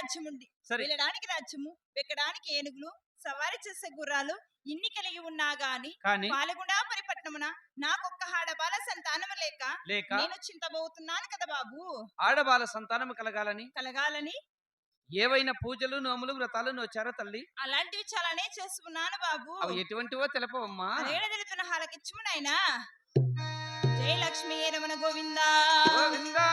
రాజ్యం ఉంది సరే. వెళ్ళడానికి రాజ్యము వెక్కడానికి ఏనుగులు సవారీ చేసే గుర్రాలు ఇన్ని కలిగి ఉన్నా గాని కానీ పాలగుండాపురి పట్టణమున నాకొక్క ఆడబాల సంతానము లేక లేక నేను చింతబోతున్నాను కదా బాబు. ఆడబాల సంతానము కలగాలని? కలగాలని. ఏవైనా పూజలు నోములు వ్రతాలు నోచారో తల్లి? అలాంటివి చాలానే చేసుకున్నాను బాబు. అవి ఎటువంటివో తెలపవమ్మా అదేడ తెలుపున హాలకిచ్చుము నాయనా? లక్ష్మీ రమణ గోవిందా. గోవిందా?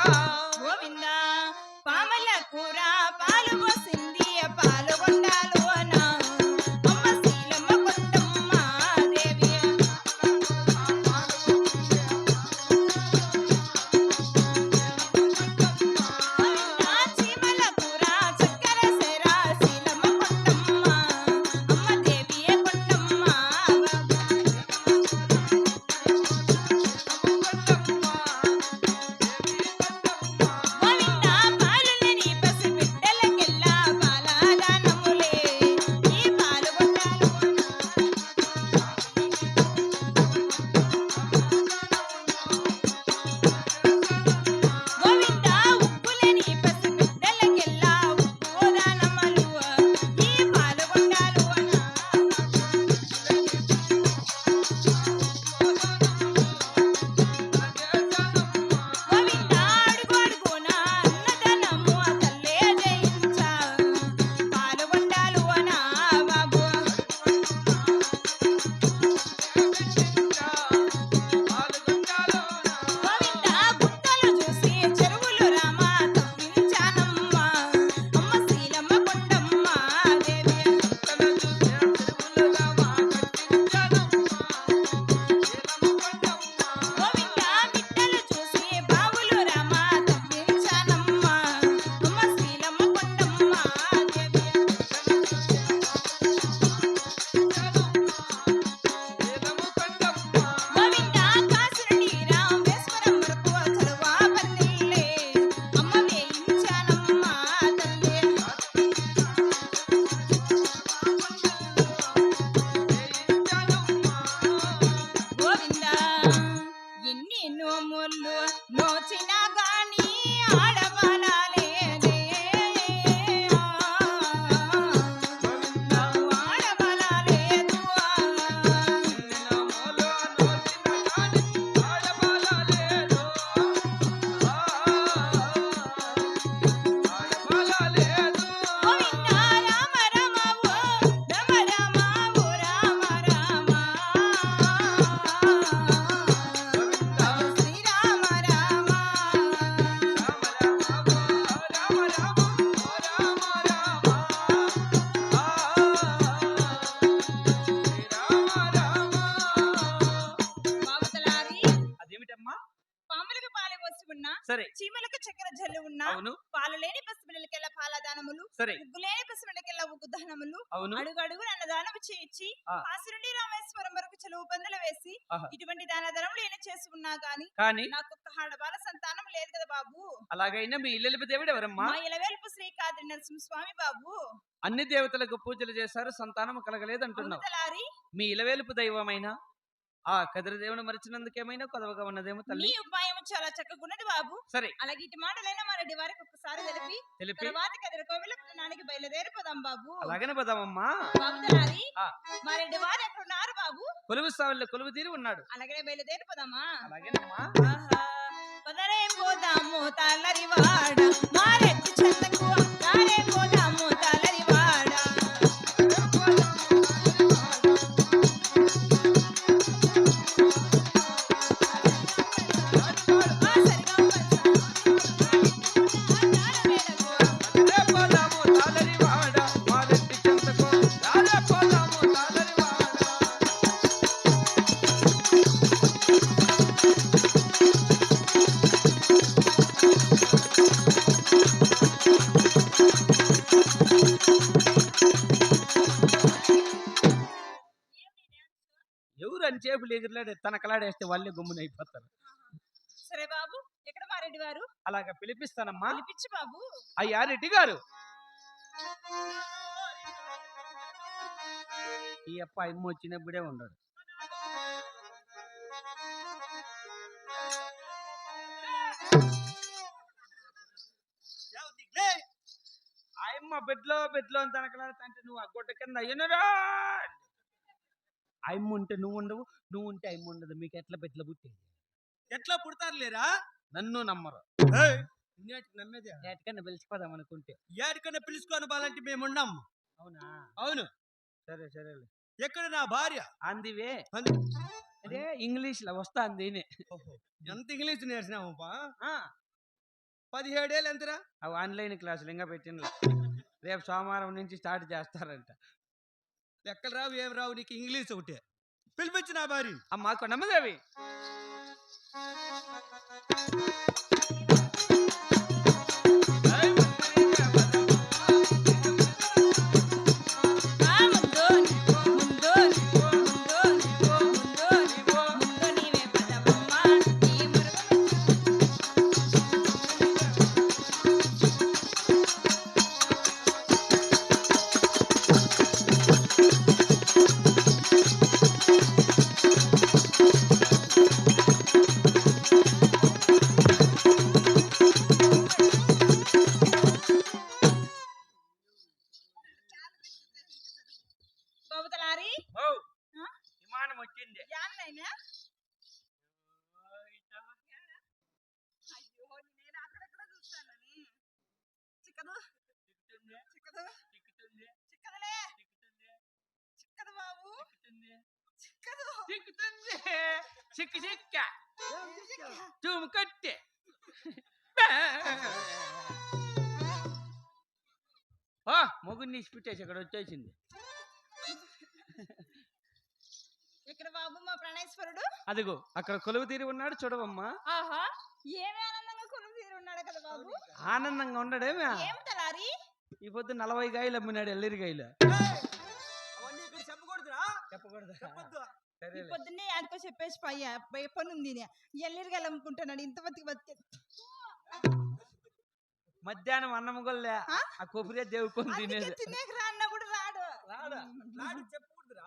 చక్కెర జల్లు ఉన్నా పాలు లేని పాలదానములు ఉగ్గు లేని ఉగ్గు దానములు అడుగు అడుగు చేయించి రామేశ్వరం వరకు చెలువు పందులు వేసి. ఇటువంటి దాన ధనములు చేసి ఉన్నా గాని కానీ నాకు ఒక్క సంతానం లేదు కదా బాబు. అలాగైనా మీ ఇల్లెలిపి దేవుడు ఎవరమ్మా? మా ఇలవేల్పు శ్రీకాద్రి నరసింహ స్వామి బాబు. అన్ని దేవతలకు పూజలు చేశారు సంతానం కలగలేదు అంటున్నావు మీ ఇలవేలుపు దైవమైన? ఆ కదిరి దేవుని మరిచినందుకేమైనా కొదవగా ఉన్నదేమో తల్లి. ఉపాయం చాలా చక్కగున్నది బాబు. సరే. అలాగే ఇటు మాటలైనా మా రెడ్డి వారికి ఒక్కసారి తెలిపి తెలిపి. తర్వాత కదిరి కోవిల పట్టణానికి బయలుదేరిపోదాం బాబు. అలాగనే పోదామమ్మా. బాబుతలారి ఆ. మా రెడ్డి వారు ఎక్కడున్నారు బాబు? కొలువు సావుల్లో కొలువు తీరి ఉన్నాడు. అలాగే బయలుదేరిపోదామా? అలాగేనమ్మా. ఆహా. పదరే పోదాము తాళరివాడ మారెత్తి ఎవరు అని చేపులు ఎగిరిలాడే తనకలాడేస్తే వాళ్ళే గమ్మున అయిపోతారు. సరే బాబు ఎక్కడ మా రెడ్డి వారు? అలాగా పిలిపిస్తానమ్మా. పిలిపించు బాబు. అయ్యా రెడ్డి గారు. ఈ అప్ప అమ్మ వచ్చినప్పుడే ఉన్నాడు ఆయమ్మ బెడ్లో బెడ్లో అని తనకలాడుతుంటే నువ్వు ఆ గుడ్డ కింద అయ్యనురా అమ్మ ఉంటే నువ్వు ఉండవు నువ్వు ఉంటే అమ్మ ఉండదు మీకు ఎట్లా బెడ్లో పుట్టి ఎట్లా పుడతారు లేరా నన్ను నమ్మరు నమ్మేదే? ఎటుకన్నా పిలిచిపోదాం అనుకుంటే ఏడికన్నా పిలుచుకొని పోవాలంటే మేము ఉన్నాం అవునా? అవును. సరే సరే ఎక్కడ నా భార్య? అందివే. అంది- ఇంగ్లీష్లో వస్తాంది ఓహో, ఎంత ఇంగ్లీష్ నేర్చినామప్పా ఆ. పదిహేడేళ్ళు ఎంతరా? అవి ఆన్లైన్ క్లాసులు ఇంకా పెట్టిన రేపు సోమవారం నుంచి స్టార్ట్ చేస్తారంట. ఎక్కడ రావు ఏం రావు నీకు ఇంగ్లీష్ ఒకటే. పిలిపించిన భార్య అమ్మా కొండమ్మదేవి చిక్కదు చిక్కుతుంది చిక్కు చిక్క చూము కట్టే ఓ మొగుడిని ఇచ్చిపెట్టేసి ఇక్కడ వచ్చేసింది ఇక్కడ బాబు మా ప్రణేశ్వరుడు. అదిగో అక్కడ కొలువు తీరి ఉన్నాడు చూడవమ్మా. ఆహా ఏమి ఆనందంగా కొలువు తీరు ఉన్నాడు కదా బాబు? ఆనందంగా ఉండడేమే? ఏం తలారి ఈ పొద్దు నలభై గాయలు అమ్మినాడు ఇక్కడ చెప్పకూడదురా చెప్పకూడదు. చెప్పొద్దు. ఈ పొద్దున్నే ఆడుకో చెప్పేసి పయ్య పని ఉంది ఎల్లిరిగా అమ్ముకుంటున్నాడు ఇంత బతికి బతికి. మధ్యాహ్నం అన్నం గొల్లే ఆ? కొబ్బరి దేవుకొని తినేది. తినేకి రా అన్న కూడా రాడు. రాడా? చెప్పకూడదురా.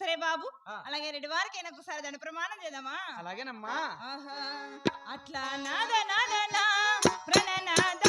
సరే బాబు. అలాగే రెడ్డి వారికి అయినా ఒకసారి దాని ప్రమాణం చేద్దామా? అలాగేనమ్మా. ఆహా. అట్లా నాద నాద నా ప్రణనాద.